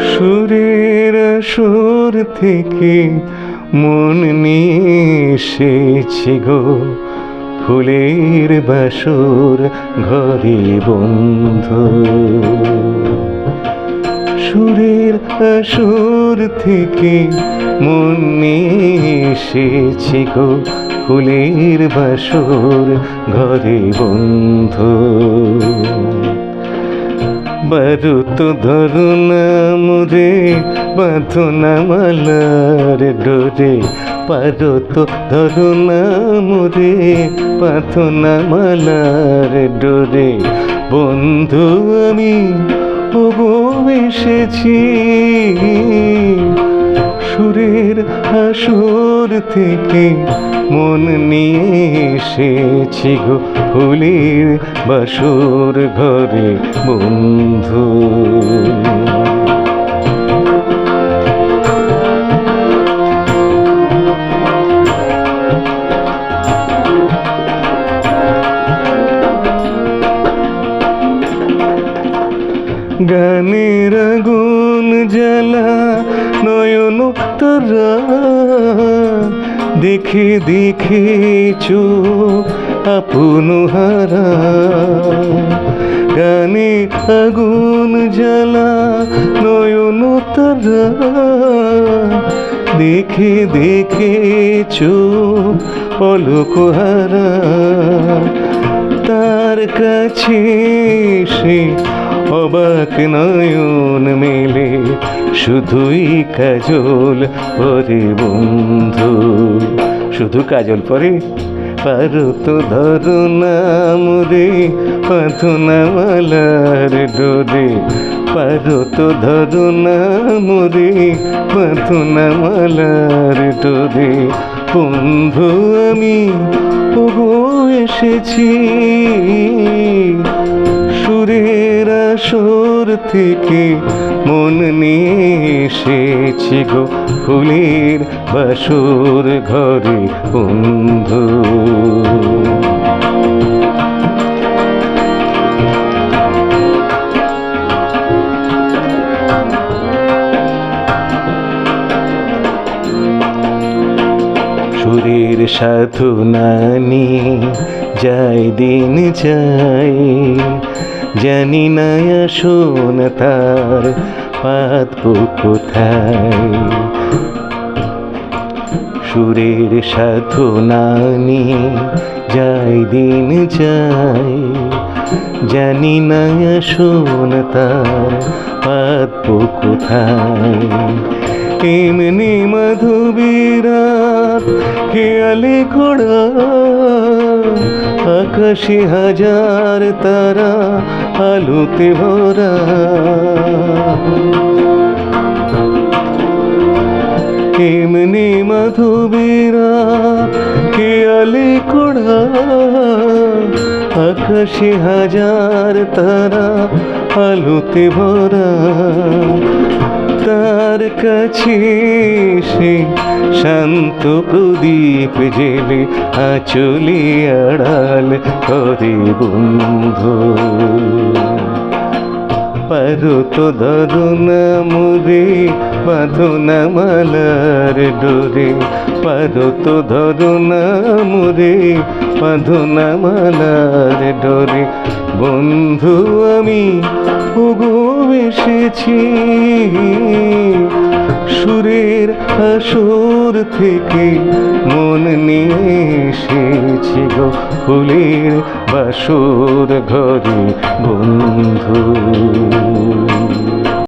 সুরের সুর থেকে মন নিয়ে গো। ফুলের বাসুর ঘরে বন্ধু। সুরের সুর থেকে মন নিয়ে গো। ফুলের বাসুর ঘরে বন্ধু। বারুত ধরুন মুরে বাঁধুন মালার ডোরে পারত ধরুন মুরে বাঁধুন মালার ডোরে বন্ধু আমি ওগো এসেছি সুরের আসর থেকে মন নিয়ে এসেছি গো ফুলের বাসর ঘরে বন্ধু। গানের গুণ জ্বালা তারা দেখে দেখে চোখ আপন হারা। গানে আগুন জ্বালা, নয়ন তারা। দেখে দেখে চোখ পলক হারা। তার কাছে সে অবাক নয়ন মেলে শুধুই কাজল পরে বন্ধু। শুধু কাজল পরে? পারো তো ধরো না মুরে পাথো মালার ডোরে। পারো তো ধরো না মুরে পাথো মালার ডোরে। বন্ধু আমি এসেছি। সুরের আসর থেকে মন নিয়ে এসেছি গো ফুলের বাসর ঘরে বন্ধু। সুরের সাধনা নিয়ে যায় দিন যায় জানি না আসন তার পাত কোথায়। সুরের সাধনা নিয়ে যায় দিন যায় জানি না আসন তার পাত কোথায়। এমনি মধুবীরাত খেয়ালে ঘোড়া? আকাশে হাজার তারা আলোতে ভরা। এমনি মধুবীরাত খেয়ালে ঘোড়া? আকাশে হাজার তারা আলোতে ভরা তার কাছে সে শান্ত প্রদীপ জেলে আচলে আড়াল করে বন্ধু। পারো তো ধরো না মুরে বাঁধো মালার ডোরে। পারো তো ধরো না মুরে বাঁধো মালার ডোরে। বন্ধু আমি উগো এসেছি। সুরের আসর থেকে মন নিয়ে এসেছি গো ফুলের বাসর ঘরে বন্ধু।